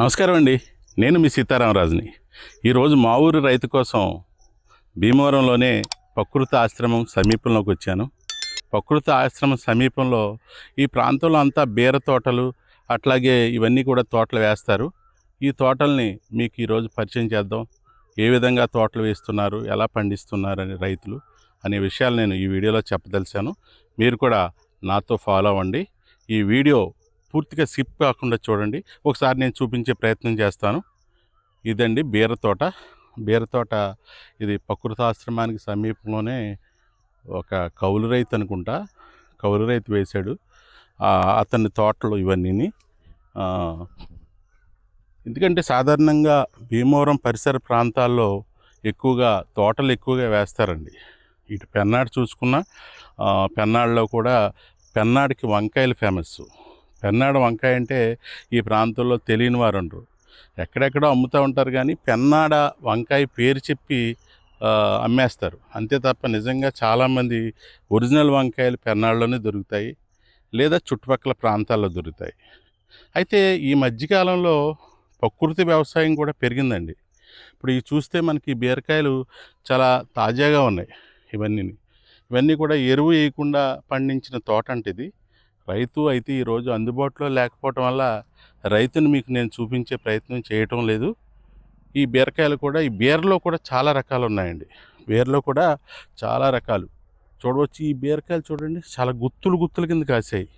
నమస్కారం అండి. నేను మీ సీతారామరాజుని. ఈరోజు మా ఊరు రైతు కోసం భీమవరంలోనే ప్రకృతి ఆశ్రమం సమీపంలోకి వచ్చాను. ప్రకృతి ఆశ్రమం సమీపంలో ఈ ప్రాంతంలో అంతా బీర తోటలు అట్లాగే ఇవన్నీ కూడా తోటలు వేస్తారు. ఈ తోటల్ని మీకు ఈరోజు పరిచయం చేద్దాం. ఏ విధంగా తోటలు వేస్తున్నారు ఎలా పండిస్తున్నారు అని రైతులు అనే విషయాలు నేను ఈ వీడియోలో చెప్పదలిచాను. మీరు కూడా నాతో ఫాలో అవ్వండి. ఈ వీడియో పూర్తిగా స్కిప్ కాకుండా చూడండి. ఒకసారి నేను చూపించే ప్రయత్నం చేస్తాను. ఇదండి బీర తోట. బీర తోట ఇది ప్రకృతాశ్రమానికి సమీపంలోనే ఒక కౌలు రైతు అనుకుంటా. కౌలు రైతు వేశాడు. అతని తోటలు ఇవన్నీ ఎందుకంటే సాధారణంగా భీమవరం పరిసర ప్రాంతాల్లో ఎక్కువగా తోటలు ఎక్కువగా వేస్తారండి. ఇటు పెన్నాడు చూసుకున్న పెన్నాడులో కూడా పెన్నాడికి వంకాయలు ఫేమస్ పెన్నాడు వంకాయ అంటే ఈ ప్రాంతంలో తెలియని వారు ఉండరు ఎక్కడెక్కడో అమ్ముతూ ఉంటారు కానీ పెన్నాడ వంకాయ పేరు చెప్పి అమ్మేస్తారు. అంతే తప్ప నిజంగా చాలామంది ఒరిజినల్ వంకాయలు పెన్నాడలోనే దొరుకుతాయి లేదా చుట్టుపక్కల ప్రాంతాల్లో దొరుకుతాయి. అయితే ఈ మధ్యకాలంలో ప్రకృతి వ్యవసాయం కూడా పెరిగిందండి. ఇప్పుడు ఇవి చూస్తే మనకి బీరకాయలు చాలా తాజాగా ఉన్నాయి ఇవన్నీ ఇవన్నీ కూడా ఎరువు వేయకుండా పండించిన తోట అంటే ఇది. రైతు అయితే ఈరోజు అందుబాటులో లేకపోవటం వల్ల రైతును మీకు నేను చూపించే ప్రయత్నం చేయటం లేదు. ఈ బీరకాయలు కూడా ఈ బీరలో కూడా చాలా రకాలు ఉన్నాయండి. బీరలో కూడా చాలా రకాలు. చూడవచ్చు ఈ బీరకాయలు చూడండి చాలా గుత్తులు గుత్తుల కింద కాసాయి.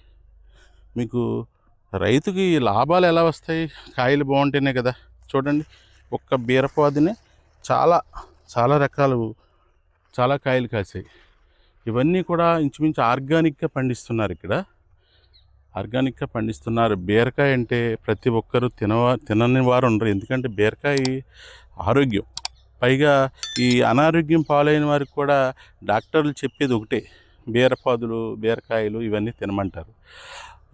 మీకు రైతుకి లాభాలు ఎలా వస్తాయి? కాయలు బాగుంటేనే కదా. చూడండి ఒక్క బీరపాదినే చాలా చాలా రకాలు చాలా కాయలు కాసాయి. ఇవన్నీ కూడా ఇంచుమించు ఆర్గానిక్గా పండిస్తున్నారు ఇక్కడ. ఆర్గానిక్గా పండిస్తున్నారు. బీరకాయ అంటే ప్రతి ఒక్కరూ తినవా తినని వారు ఉండరు. ఎందుకంటే బీరకాయ ఆరోగ్యం. పైగా ఈ అనారోగ్యం పాలైన వారికి కూడా డాక్టర్లు చెప్పేది ఒకటే బీరపాదులు బీరకాయలు ఇవన్నీ తినమంటారు.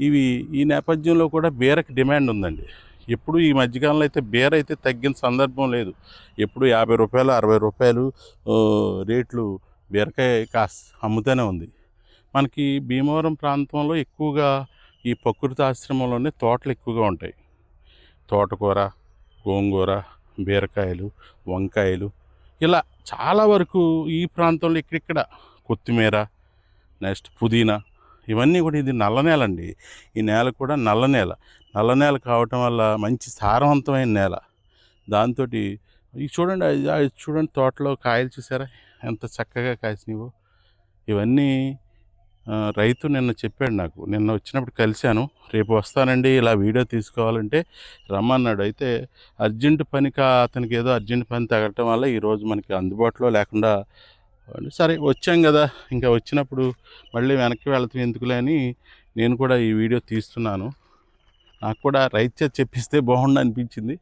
ఇవి ఈ నేపథ్యంలో కూడా బీరకు డిమాండ్ ఉందండి. ఎప్పుడు ఈ మధ్యకాలంలో అయితే బీర అయితే తగ్గిన సందర్భం లేదు. ఎప్పుడు యాభై రూపాయలు అరవై రూపాయలు రేట్లు బీరకాయ కాస్ అమ్ముతూనే ఉంది. మనకి భీమవరం ప్రాంతంలో ఎక్కువగా ఈ ప్రకృతి ఆశ్రమంలోనే తోటలు ఎక్కువగా ఉంటాయి. తోటకూర గోంగూర బీరకాయలు వంకాయలు ఇలా చాలా వరకు ఈ ప్రాంతంలో ఇక్కడిక్కడ కొత్తిమీర నెక్స్ట్ పుదీనా ఇవన్నీ కూడా ఇది నల్ల నేల అండి ఈ నేల కూడా నల్ల నేల. నల్ల నేల కావటం వల్ల మంచి సారవంతమైన నేల. దాంతో ఇది చూడండి అది చూడండి తోటలో కాయలు చూసారా? ఎంత చక్కగా కాసినవో ఇవన్నీ రైతు నిన్న చెప్పాడు నాకు నిన్న వచ్చినప్పుడు కలిశాను రేపు వస్తానండి ఇలా వీడియో తీసుకోవాలంటే రమ్మన్నాడు. అయితే అర్జెంటు పనికి అతనికి ఏదో అర్జెంట్ పని తగలటం వల్ల ఈరోజు మనకి అందుబాటులో లేకుండా సరే వచ్చాం కదా ఇంకా వచ్చినప్పుడు మళ్ళీ వెనక్కి వెళతాం ఎందుకులే అని నేను కూడా ఈ వీడియో తీస్తున్నాను. నాకు కూడా రైతు చెప్పిస్తే బాగుండు అనిపించింది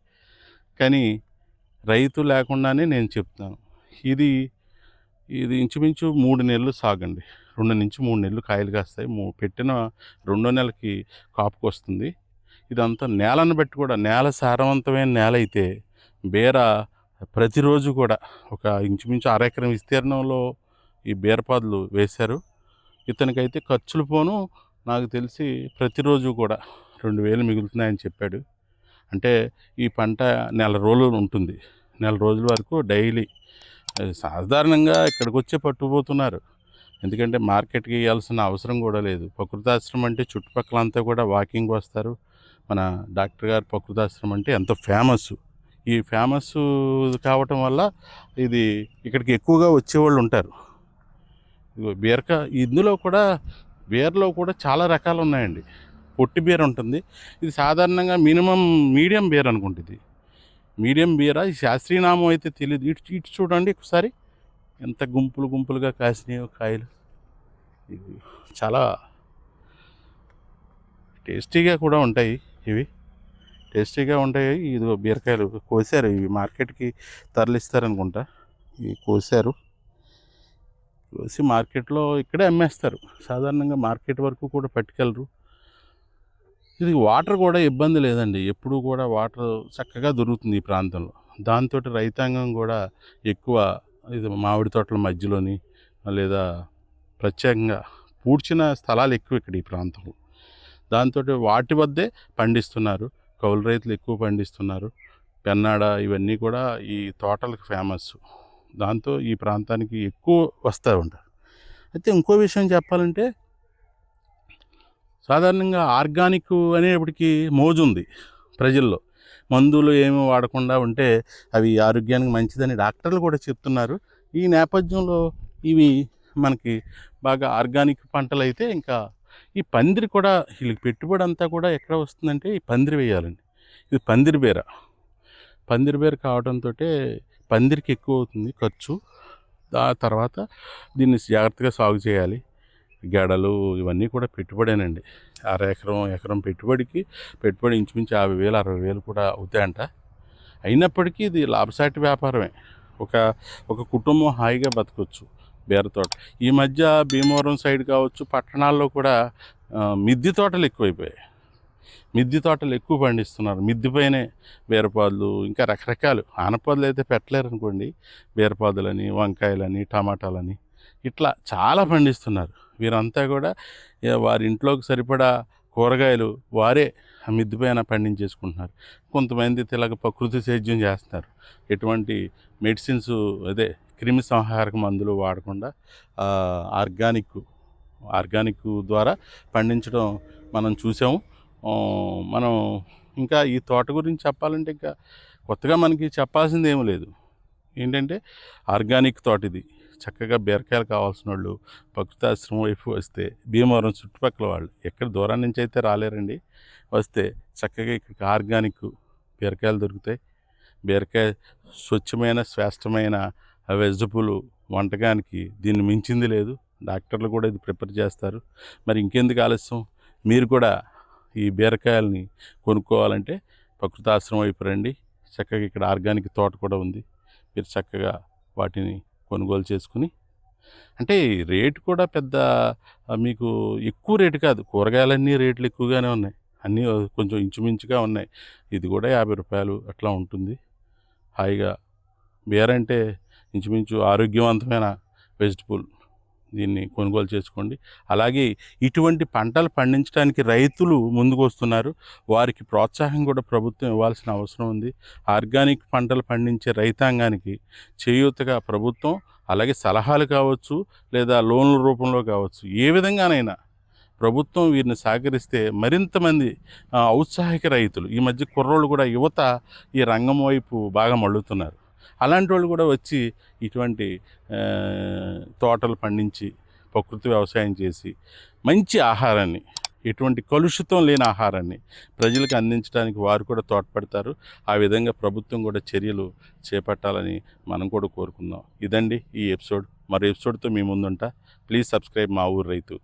కానీ రైతు లేకుండానే నేను చెప్తాను. ఇది ఇది ఇంచుమించు మూడు నెలలు సాగండి. రెండు నుంచి మూడు నెలలు కాయలు కాస్తాయి. మూ పెట్టిన రెండో నెలకి కాపుకు వస్తుంది ఇదంతా నేలను బట్టి కూడా నేల సారవంతమైన నేల అయితే బీర ప్రతిరోజు కూడా ఒక ఇంచుమించు అరెకరం విస్తీర్ణంలో ఈ బీరపాదులు వేశారు. ఇతనికైతే ఖర్చులు పోను నాకు తెలిసి ప్రతిరోజు కూడా రెండు వేలు మిగులుతున్నాయని చెప్పాడు. అంటే ఈ పంట నెల రోజులు ఉంటుంది. నెల రోజుల వరకు డైలీ సాధారణంగా ఇక్కడికి వచ్చే పట్టుకుపోతున్నారు ఎందుకంటే మార్కెట్కి ఇవ్వాల్సిన అవసరం కూడా లేదు. ప్రకృతాశ్రమం అంటే చుట్టుపక్కల అంతా కూడా వాకింగ్ వస్తారు. మన డాక్టర్ గారు ప్రకృతాశ్రమం అంటే ఎంతో ఫేమస్ ఈ ఫేమస్ కావటం వల్ల ఇది ఇక్కడికి ఎక్కువగా వచ్చేవాళ్ళు ఉంటారు. ఇదిగో బీరక ఇందులో కూడా బీరలో కూడా చాలా రకాలు ఉన్నాయండి. పొట్టి బీర ఉంటుంది. ఇది సాధారణంగా మినిమం మీడియం బీర్ అనుకుంటుంది. మీడియం బీర ఈ శాస్త్రీయనామం అయితే తెలియదు ఇటు ఇటు చూడండి ఒకసారి. ఎంత గుంపులు గుంపులుగా కాసినాయో కాయలు. ఇవి చాలా టేస్టీగా కూడా ఉంటాయి ఇవి. టేస్టీగా ఉంటాయి. ఇది బీరకాయలు కోసారు. ఇవి మార్కెట్కి తరలిస్తారనుకుంటా. ఇవి కోసారు. కోసి మార్కెట్లో ఇక్కడే అమ్మేస్తారు. సాధారణంగా మార్కెట్ వరకు కూడా పట్టుకెళ్ళరు. ఇది వాటర్ కూడా ఇబ్బంది లేదండి. ఎప్పుడూ కూడా వాటర్ చక్కగా దొరుకుతుంది ఈ ప్రాంతంలో. దాంతో రైతాంగం కూడా ఎక్కువ ఇది మామిడి తోటల మధ్యలోని లేదా ప్రత్యేకంగా పూడ్చిన స్థలాలు ఎక్కువ ఇక్కడ ఈ ప్రాంతంలో. దాంతో వాటి వద్దే పండిస్తున్నారు. కౌలు రైతులు ఎక్కువ పండిస్తున్నారు. పెన్నాడ ఇవన్నీ కూడా ఈ తోటలకు ఫేమస్ దాంతో ఈ ప్రాంతానికి ఎక్కువ వస్తూ ఉంటారు అయితే ఇంకో విషయం చెప్పాలంటే సాధారణంగా ఆర్గానిక్ అనేప్పటికీ మోజు ఉంది ప్రజల్లో. మందులు ఏమి వాడకుండా ఉంటే అవి ఆరోగ్యానికి మంచిదని డాక్టర్లు కూడా చెప్తున్నారు. ఈ నేపథ్యంలో ఇవి మనకి బాగా ఆర్గానిక్ పంటలు అయితే ఇంకా ఈ పందిరి కూడా వీళ్ళకి పెట్టుబడి అంతా కూడా ఎక్కడ వస్తుందంటే ఈ పందిరి వేయాలండి. ఇది పందిరి బేర. పందిరి బేర కావడంతో పందిరికి ఎక్కువ అవుతుంది ఖర్చు. ఆ తర్వాత దీన్ని జాగ్రత్తగా సాగు చేయాలి. గడలు ఇవన్నీ కూడా పెట్టుబడేనండి. అర ఎకరం ఎకరం పెట్టుబడికి పెట్టుబడి ఇంచుమించు యాభై వేలు అరవై వేలు కూడా అవుతాయంట. అయినప్పటికీ ఇది లాభసాటి వ్యాపారమే. ఒక ఒక కుటుంబం హాయిగా బతకొచ్చు బీరతోట ఈ మధ్య భీమవరం సైడ్ కావచ్చు పట్టణాల్లో కూడా మిద్ది తోటలు ఎక్కువైపోయాయి. మిద్ది తోటలు ఎక్కువ పండిస్తున్నారు. మిద్దిపైనే బీరపాదులు ఇంకా రకరకాలు. ఆనపాదులు అయితే పెట్టలేరు అనుకోండి బీరపాదులని వంకాయలని టమాటాలని ఇట్లా చాలా పండిస్తున్నారు. వీరంతా కూడా వారి ఇంట్లోకి సరిపడా కూరగాయలు వారే ఆ పైన పండించేసుకుంటున్నారు. కొంతమంది తిలక ప్రకృతి సేద్యం చేస్తున్నారు. ఎటువంటి మెడిసిన్స్ అదే క్రిమి సంహారక మందులు వాడకుండా ఆర్గానిక్ ఆర్గానిక్ ద్వారా పండించడం మనం చూసాము. మనం ఇంకా ఈ తోట గురించి చెప్పాలంటే ఇంకా కొత్తగా మనకి చెప్పాల్సింది ఏమీ లేదు. ఏంటంటే ఆర్గానిక్ తోట ఇది. చక్కగా బీరకాయలు కావాల్సిన వాళ్ళు భక్తాశ్రమం వైపు వస్తే భీమవరం చుట్టుపక్కల వాళ్ళు ఎక్కడ దూరం నుంచి అయితే రాలేరండి వస్తే చక్కగా ఇక్కడికి ఆర్గానిక్ బీరకాయలు దొరుకుతాయి. బీరకాయ స్వచ్ఛమైన శ్రేష్టమైన వెజిటబుల్ వంటకానికి దీన్ని మించింది లేదు. డాక్టర్లు కూడా ఇది ప్రిపేర్ చేస్తారు. మరి ఇంకెందుకు ఆలస్యం? మీరు కూడా ఈ బీరకాయలని కొనుక్కోవాలంటే ప్రకృతాశ్రమం వైపు రండి. చక్కగా ఇక్కడ ఆర్గానిక్ తోట కూడా ఉంది. మీరు చక్కగా వాటిని కొనుగోలు చేసుకుని అంటే రేటు కూడా పెద్ద మీకు ఎక్కువ రేటు కాదు. కూరగాయలన్నీ రేట్లు ఎక్కువగానే ఉన్నాయి. అన్నీ కొంచెం ఇంచుమించుగా ఉన్నాయి. ఇది కూడా యాభై రూపాయలు అట్లా ఉంటుంది. హాయిగా బీర్ అంటే ఇంచుమించు ఆరోగ్యవంతమైన వెజిటబుల్. దీన్ని కొనుగోలు చేసుకోండి. అలాగే ఇటువంటి పంటలు పండించడానికి రైతులు ముందుకు వస్తున్నారు వారికి ప్రోత్సాహం కూడా ప్రభుత్వం ఇవ్వాల్సిన అవసరం ఉంది. ఆర్గానిక్ పంటలు పండించే రైతాంగానికి చేయూతగా ప్రభుత్వం అలాగే సలహాలు కావచ్చు లేదా లోన్ల రూపంలో కావచ్చు ఏ విధంగానైనా ప్రభుత్వం వీరిని సహకరిస్తే మరింతమంది ఔత్సాహిక రైతులు ఈ మధ్య కుర్రోళ్ళు కూడా యువత ఈ రంగం వైపు బాగా మళ్ళుతున్నారు. అలాంటి వాళ్ళు కూడా వచ్చి ఇటువంటి తోటలు పండించి ప్రకృతి వ్యవసాయం చేసి మంచి ఆహారాన్ని ఎటువంటి కలుషితం లేని ఆహారాన్ని ప్రజలకు అందించడానికి వారు కూడా తోడ్పడతారు. ఆ విధంగా ప్రభుత్వం కూడా చర్యలు చేపట్టాలని మనం కూడా కోరుకుందాం. ఇదండి ఈ ఎపిసోడ్. మరో ఎపిసోడ్తో మీ ముందుంటా. ప్లీజ్ సబ్స్క్రైబ్ మా ఊరు రైతు.